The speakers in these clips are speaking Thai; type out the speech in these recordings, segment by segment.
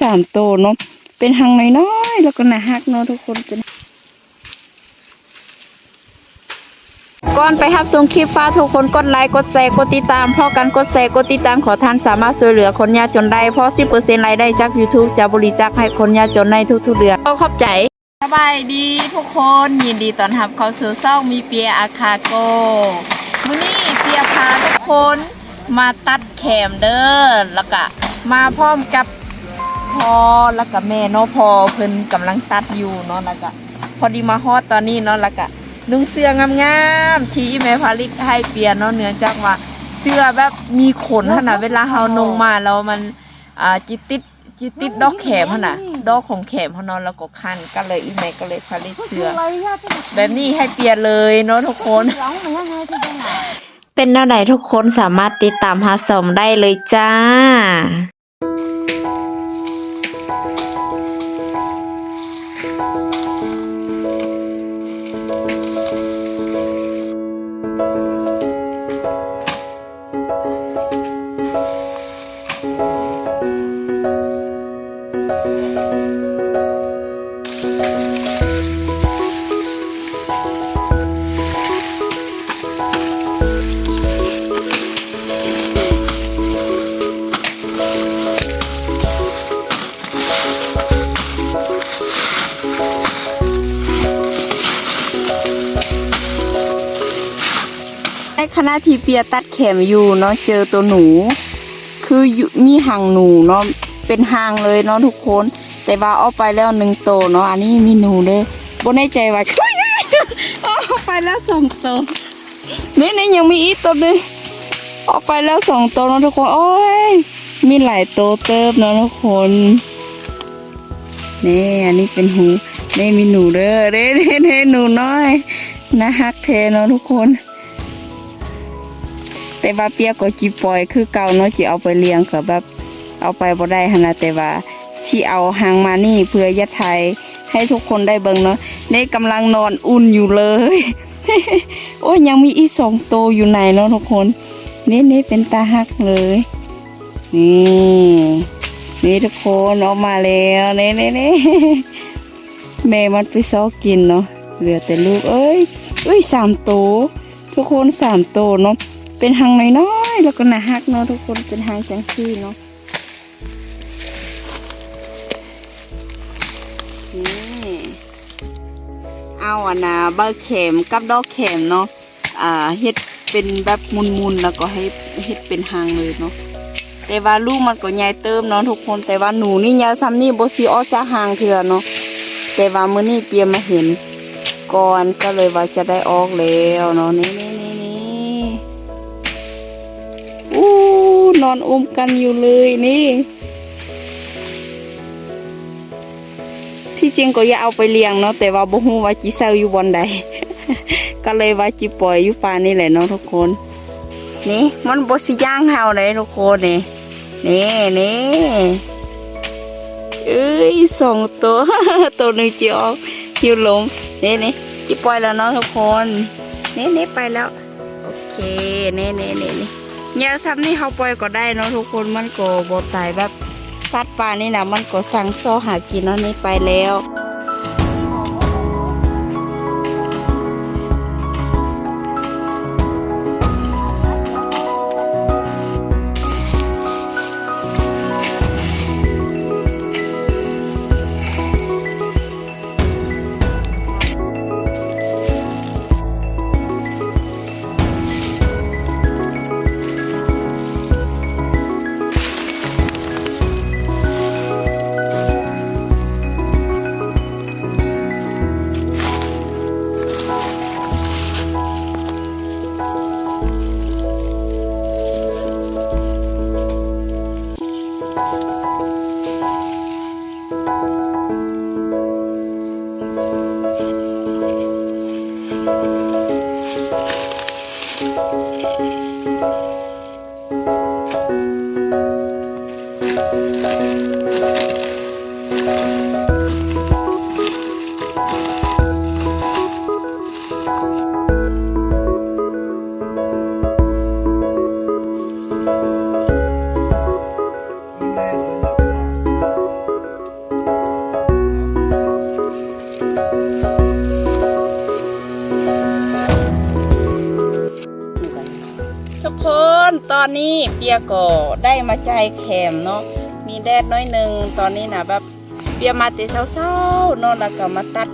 สามโตเนาะเป็นหางน้อยๆแล้วก็หนาฮักเนาะทุกคนก่อนไปรับชมคลิปฟ้าทุกคนกดไลค์กดแชร์กดติดตามพอกันกดแชร์กดติดตามขอท่านสามารถช่วยเหลือคนยากจนได้เพราะ10%รายได้จาก YouTube จะบริจาคให้คนยากจนในทุกๆเดือนก็ขอบใจสบายดีทุกคนยินดีต้อนรับเข้าสู่ซ่องมีเปียอาคาโกมื้อนี้เปียพาทุกคนมาตัดแขมเด้อแล้วก็มาพร้อมกับ พ่อแล้วก็แม่เนาะพอเพิ่นกำลังตัดอยู่เนาะแล้วก็พอดีมาฮอดตอนนี้เนาะแล้วก็นุ่งเสื้องามๆที่แม่พาลิกให้เปียเนาะเนื่องจากว่าเสื้อแบบมีขนขนาดเวลาเฮานุ่งมาแล้วมันอ่าจิตติดจิตติดดอกแขมหั่นน่ะดอกของแขมเฮาเนาะแล้วก็คันก็เลยอีแม่ก็เลยพาลิกเสื้อแบบนี้ให้เปลี่ยนเลยเนาะทุกคนเป็นแนวไหนทุกคนสามารถติดตามหาสมได้เลยจ้า ขณะที่เปียตัดแขมอยู่เนาะเจอตัวหนู คือมีหางหนูเนาะเป็นหางเลยเนาะทุกคน แต่ว่าเอาไปแล้วหนึ่งตัวเนาะอันนี้มีหนูเลยบนในใจว่าเอาไปแล้วสองตัวนี่นี่ยังมีอีกตัวหนึงเอาไปแล้วสองตัวเนาะทุกคนโอ้ยมีหลายตัวเติบเนาะทุกคนนี่อันนี้เป็นหูนี่มีหนูเด้อเด้เด้เด้หนูน้อยนะฮักเทเนาะทุกคน แต่ว่าเปียกก็จีปล่อยคือเก่าเนาะจีเอาไปเลี้ยงก็แบบเอาไปบ่ได้ขนาดแต่ว่าที่เอาหางมานี่เพื่อยัดไทยให้ทุกคนได้เบิ่งเนาะนี่กำลังนอนอุ่นอยู่เลย โอ้ยยังมีอีสองโตวอยู่ในเนาะทุกคนนี่นี่เป็นตาฮักเลยนี่นี่ทุกคนออกมาแล้วนี่นี่นี่แม่มันไปซอกกินเนาะเหลือแต่ลูกเอ้ยเอ้ยสามโตวทุกคนสามโตวเนาะ เป็นหางน้อยๆแล้วก็หนาฮักเนาะทุกคนเป็นหางจังซี่เนาะนี่เอาอะนะเบอร์เข็มกับดอกเข็มเนาะอ่าเฮ็ดเป็นแบบมุนๆแล้วก็ให้เฮ็ดเป็นหางเลยเนาะแต่ว่าลูกมันก็ใหญ่เติมเนาะทุกคนแต่ว่าหนูนี่ยาวซ้ำนี่บ่สิออกจากหางเถื่อเนาะแต่ว่ามื้อนี้เปียมาเห็นก่อนก็เลยว่าจะได้ออกแล้วเนาะนี่ นอนอุ้มกันอยู่เลยนี่ ที่จริงก็อย่าเอาไปเลี้ยงเนาะแต่ว่าบ่ฮู้ว่าจิเซลอยู่บอนใด ก็เลยว่าจิปล่อยอยู่ป่านี่แหละเนาะทุกคน นี่มันบ่สิย่างเฮาเลยทุกคนนี่นี่นี่เอ้ยสองตัว ตัวหนึ่งจิออกหิวลมนี่นี่จิปล่อยแล้วเนาะทุกคนนี่นี่ไปแล้ว โอเคนี่นี่นี่นี่ ยาซ้ำนี่เขาปล่อยก็ได้เนาะทุกคนมันก็บ่ตายแบบสัตว์ป่านี่นะมันก็สั่งโซหากินเนาะนี่ไปแล้ว อนนี้เปียก็ได้มาใจแคมเนาะมีแดดน้อยหนึ่งตอนนี้นะแบบเปียมาต่เช้าๆเนาะแล้วก็มาตัด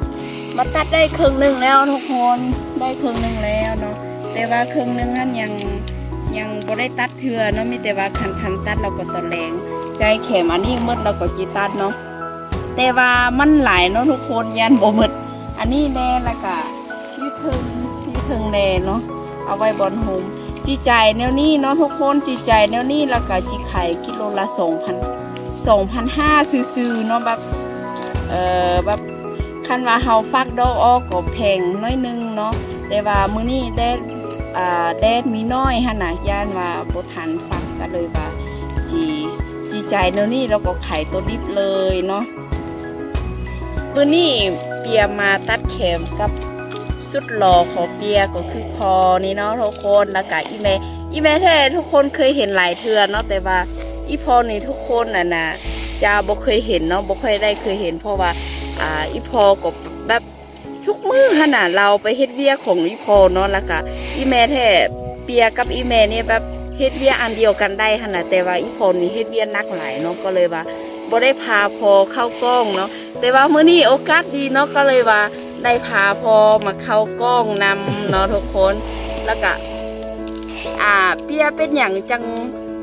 มาตัดได้ครึ่งหนึ่งแล้วทุกคนได้ครึ่งหนึ่งแล้วเนาะแต่ว่าครึ่งหนึ่งนั้นยังยังบ่ได้ตัดเถื่อเนาะมีแต่ว่าคันคันตัดเราก็ตะแรงใจแคมอันนี้มืดเราก็จีตัดเนาะแต่ว่ามันหลายเนาะทุกคนยันบ่หมดอันนี้แน่แล้วก็พี่เพิงพี่เพิงแน่เนาะเอาไว้บอนโฮม จีจ่ายแนวนี้เนาะทุกคนจีจ่ายแนวนี้แล้วก็จีไขายกิโลละสองพันสองพันห้าซื้อๆเนาะแบบเอ่อแบบคันว่าเฮาฟักดอกออกก็แพงน้อยหนึงเนาะแต่ว่ามื้อนี้แดดอ่าแดดมีน้อยหั่นน่ะย่านว่าบ่ทันฟักก็เลยว่าจีจีจ่ายแนวนี้แล้วก็ไขายตัวดิบเลยเนาะมื่อนี้เปียมาตัดเข็มกับ สุดหล่อของเปียก็คือคอนี่เนาะทุกคนแล้วก็อีเมอีเมแท้ทุกคนเคยเห็นหลายเทือนเนาะแต่ว่าอีพอนี่ทุกคนน่ะนะจะบ่เคยเห็นเนาะบ่เคยได้เคยเห็น เพราะว่าอ่าอีพอก็แบบทุกมือขนาดเราไปเฮ็ดเวียของอีพอเนาะแล้วก็อีเมแท้เปียกับอีเมเนี่ยแบบเฮ็ดเวียอันเดียวกันได้ขนาดแต่ว่าอีพอนี่เฮ็ดเวียนักหลายเนาะก็เลยว่าบ่ได้พาพอเข้ากล้องเนาะแต่ว่ามื้อนี้โอกาสดีเนาะก็เลยว่า ได้พาพอมาเข้ากล้องนำเนาะทุกคนแล้วก็อ่าเปียเป็นอย่างจัง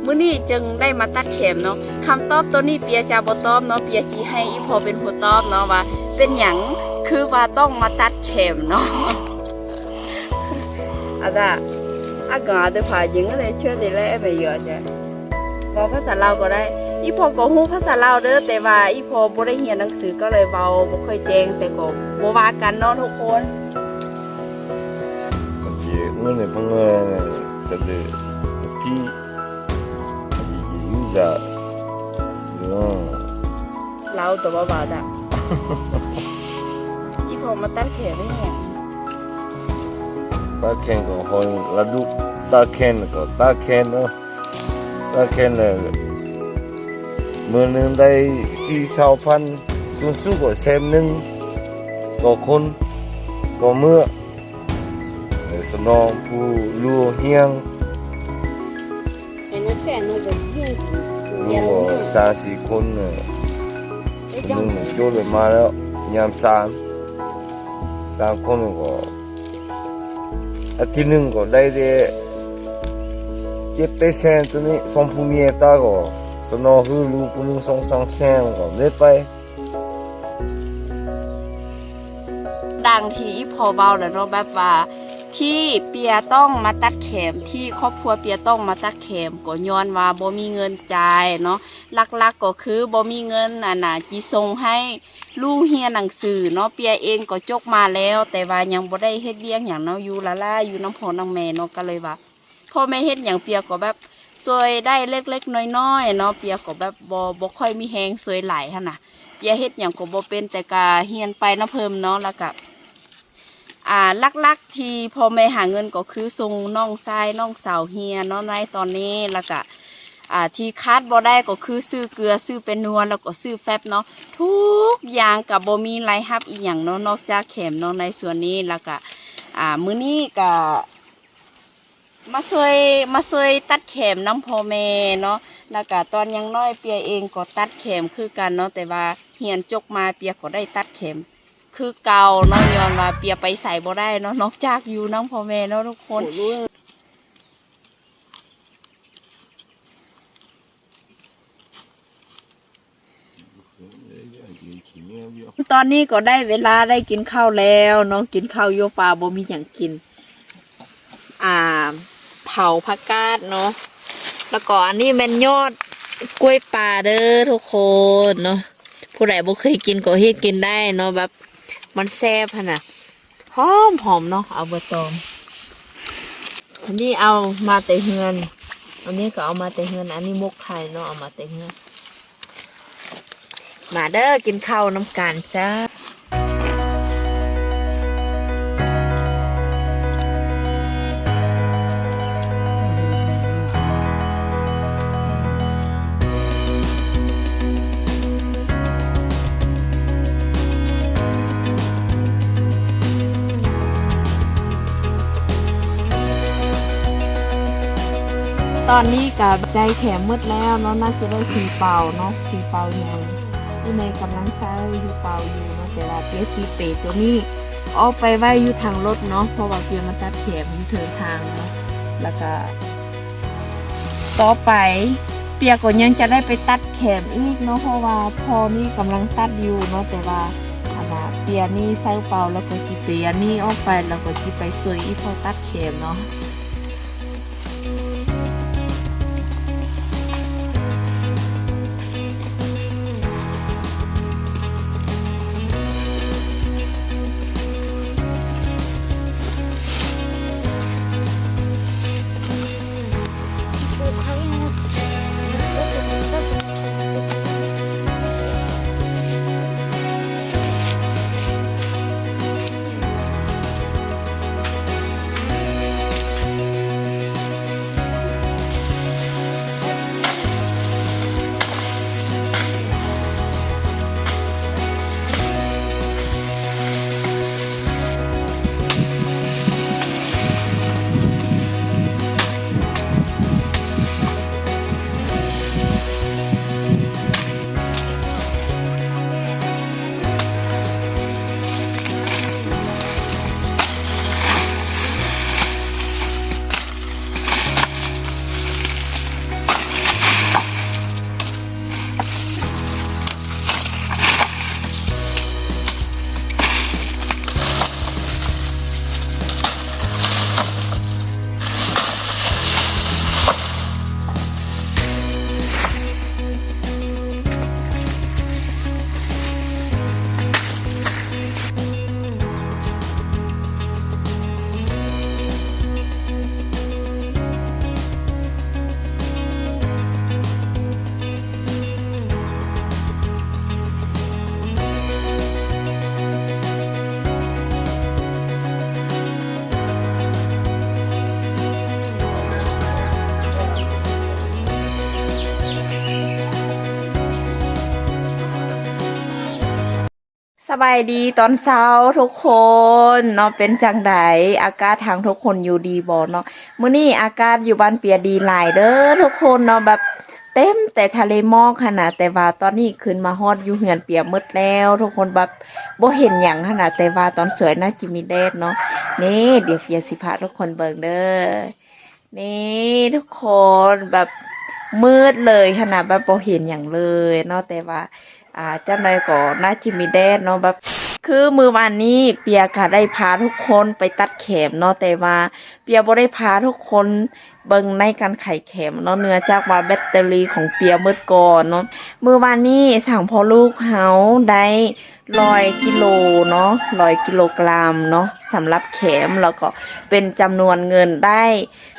มื้อนี้จึงได้มาตัดเข็มเนาะคำตอบตัวนี้เปียจะบ่ตอบเนาะเปียสิให้อีพอเป็นผู้ตอบเนาะว่า เป็นอย่างคือว่าต้องมาตัดเข็มเนาะอาจารย์อากาศได้ผ่ายิงอะไรเชื่อได้แล้วไม่เยอะจ้ะบอกภาษาลาก็ได้ อีพอก็หู้ภาษาลาวเด้อแต่ว่าอีพอบ่ได้เรียนหนังสือก็เลยเว้าบ่ค่อยแจงแต่ก็บ่ว่ากันเนาะทุกคนบางทีเงินเนี่ยเพิ่นจะเลยพี่ยิ่งจะเนาะเราตัวบ่บ่ดะอีพอมาตั้งแขนได้ไงตั้แขนก็หอยระดุตั้แขนก็ตั้แขนเนาะตั้แขนเลย เมือหนึ่งได้สี่สาวพันสูงสุดก็แสนหนึ่งต่อคนต่อเมื่อสนองผู้ลู่เฮียงลู่สามสี่คนหนึ่งโจทย์มาแล้วยามสามสามคนก็อาทิตย์หนึ่งก็ได้เจ็ดเปอร์เซ็นต์ตัวนี้สองผู้มีตาก็ สนอคือลูกคนหนึ่งสองสามแสนก็ได้ไปดังที่อีพอเว้าแล้วเนาะแบบว่า ที่เปียต้องมาตัดแขมที่ครอบครัวเปียต้องมาตัดแขมก็ย้อนว่าบ่มีเงินจ่ายเนาะหลักๆก็คือบ่มีเงินอะนะจีส่งให้ลูกเฮียนหนังสือเนาะเปียเองก็จกมาแล้ว แต่ว่ายังบ่ได้เฮ็ดเวียกหยังเนาะอยู่ละล่าอยู่น้ำพอน้ำแม่เนาะก็เลยว่าพ่อแม่เฮ็ดหยังเปียก็แบบ สวยได้เล็กๆน้อยๆเนาะเปียก็แบบบ่บ่ค่อยมีแฮงสวยหลายหั่นน่ะเปียเฮ็ดหยังก็บ่เป็นแต่ก็เฮียนไปนะเพิ่มเนาะแล้วก็อ่าลักๆที่พ่อแม่หาเงินก็คือส่งน้องชายน้องสาวเฮียเนาะในตอนนี้แล้วก็อ่าที่คาดบ่ได้ก็คือซื้อเกลือซื้อเป็นนวลแล้วก็ซื้อแฟบเนาะทุกอย่างกับบ่มีรายรับอีหยังเนาะนอกจากเข็มเนาะในส่วนนี้แล้วก็อ่ามื้อนี้ก็ มาช่วยมาช่วยตัดเข็มน้ำพอแม่เนาะแล้วก็ตอนยังน้อยเปียเองก็ตัดเข็มคือกันเนาะแต่ว่าเฮียนจกมาเปียก็ได้ตัดเข็มคือเก่าเนาะย้อนว่าเปียไปใส่บ่ได้เนาะนอกจากอยู่น้องพ่อแม่เนาะทุกคนตอนนี้ก็ได้เวลาได้กินข้าวแล้วเนาะกินข้าวโยปลาบ่มีอย่างกิน เผาผักกาดเนาะแล้วก็อันนี้เป็นยอดกล้วยป่าเด้อทุกคนเนาะผู้ใดบ่เคยกินก็เฮ็ดกินได้เนาะแบบ มันแซ่บขนาดหอมหอมเนาะเอาเบอร์ตองอันนี้เอามาแต่เฮือน อันนี้ก็เอามาแต่เฮือน อันนี้มกไข่เนาะเอามาแต่เฮือน มาเด้อกินข้าวน้ำกันจ้า ตอนนี้กับใจแข็งมืดแล้วเนาะน่าจะได้สีเปล่าเนาะสีเปล่ายังที่ในกำลังใช้อยู่เปล่าอยู่เนาะแต่ว่าเปียสีเปตัวนี้เออกไปไว้อยู่ทางรถเนาะเพราะว่าเปียมันตัดแขมอยู่เทินทางเนาะแล้วก็ต่อไปเปียก็ยังจะได้ไปตัดแขมอีกเนาะเพราะว่าพอนี่กำลังตัดอยู่เนาะแต่ว่าอันน่ะเปียนี่ใส่เปล่าแล้วก็จีเปียนี่ออกไปแล้วก็จีไปสวยอีพอตัดแขมเนาะ บายดีตอนเช้าทุกคนเนาะเป็นจังไดอากาศทางทุกคนอยู่ดีบ่เนาะมื้อนี้อากาศอยู่บ้านเปียดีหลายเด้อทุกคนเนาะแบบเต็มแต่ทะเลหมอกขนาดแต่ว่าตอนนี้ขึ้นมาฮอดอยู่เหือนเปียหมดแล้ว ทุกคนแบบบ่เห็นหยังขนาดแต่ว่าตอนสวยน่าจิมีแดดเนาะนี่เดี๋ยวเปียสิพาทุกคนเบิ่งเด้อนี่ทุกคนแบบมืดเลยขนาดแบบบ่เห็นหยังเลยเนาะแต่ว่า อ่าเจ้าหน่อยก็น่าจิมีแดดเนาะแบบคือมือวานนี้เปียก็ได้พาทุกคนไปตัดแขมเนาะแต่ว่าเปียบ่ได้พาทุกคนเบิ่งในการไข่แขมเนาะเนื่อจากว่าแบตเตอรี่ของเปียมืดก่อนเนาะมือวานนี้สั่งพอลูกเฮาได้ร้อยกิโลเนาะร้อยกิโลกรัมเนาะสำหรับแขมแล้วก็เป็นจำนวนเงินได้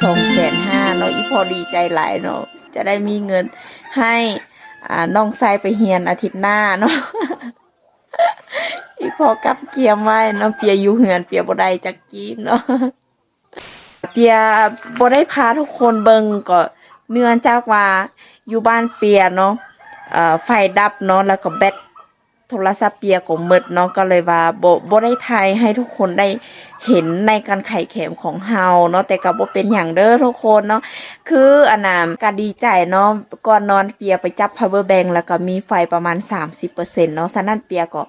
สองแสนห้าเนาะอีพอดีใจหลายเนาะจะได้มีเงินให้ อ่าน้องชายไปเฮียนอาทิตย์หน้าเนาะอีพอกับเกียมไว้น้องเปียอยู่เหือนเปียบ่ได้จักกีมเนาะเปียบ่ได้พาทุกคนเบิ่งก็เนื่องจากว่าอยู่บ้านเปียเนาะเอ่อไฟดับเนาะแล้วก็แบต โทรศัพท์เปียก็หมดเนาะก็เลยว่าบ่บ่ได้ไทยให้ทุกคนได้เห็นในการไข่แขมของเฮาเนาะแต่ก็บ่เป็นอย่างเด้อทุกคนเนาะคืออันนามก็ดีใจเนาะก่อนนอนเปียไปจับ power bank แล้วก็มีไฟประมาณ 30%เนาะฉะนั้นเปียก็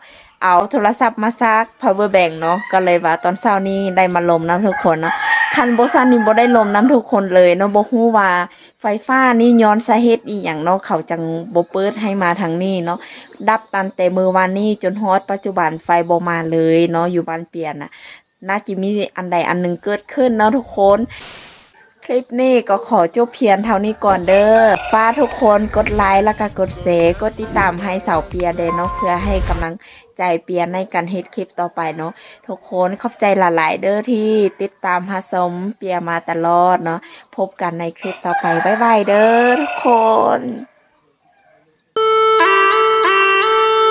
เอาโทรศัพท์มาซัก power bank เนาะก็เลยว่าตอนเช้านี้ได้มาลมน้ำทุกคนเนาะคันโบซันนี่บ่ได้ลมน้ำทุกคนเลยเนาะบ่ฮู้ว่าไฟฟ้านี่ย้อนสาเหตุอีหยังเนาะเขาจังโบเปิดให้มาทางนี้เนาะดับตันแต่มือวานนี้จนฮอดปัจจุบันไฟบ่มาเลยเนาะอยู่บ้านเปลี่ยน่ะน่าจะมีอันใดอันหนึ่งเกิดขึ้นเนาะทุกคน คลิปนี้ก็ขอจบเพียงเท่านี้ก่อนเด้อฟ้าทุกคนกดไลค์แล้วก็กดแชร์กดติดตามให้สาวเปียเดนอเนาะเพื่อให้กำลังใจเปียในการเฮ็ดคลิปต่อไปเนาะทุกคนขอบใจหลายๆเด้อที่ติดตามหาสมเปียมาตลอดเนาะพบกันในคลิปต่อไปบ๊ายบายเด้อทุกคน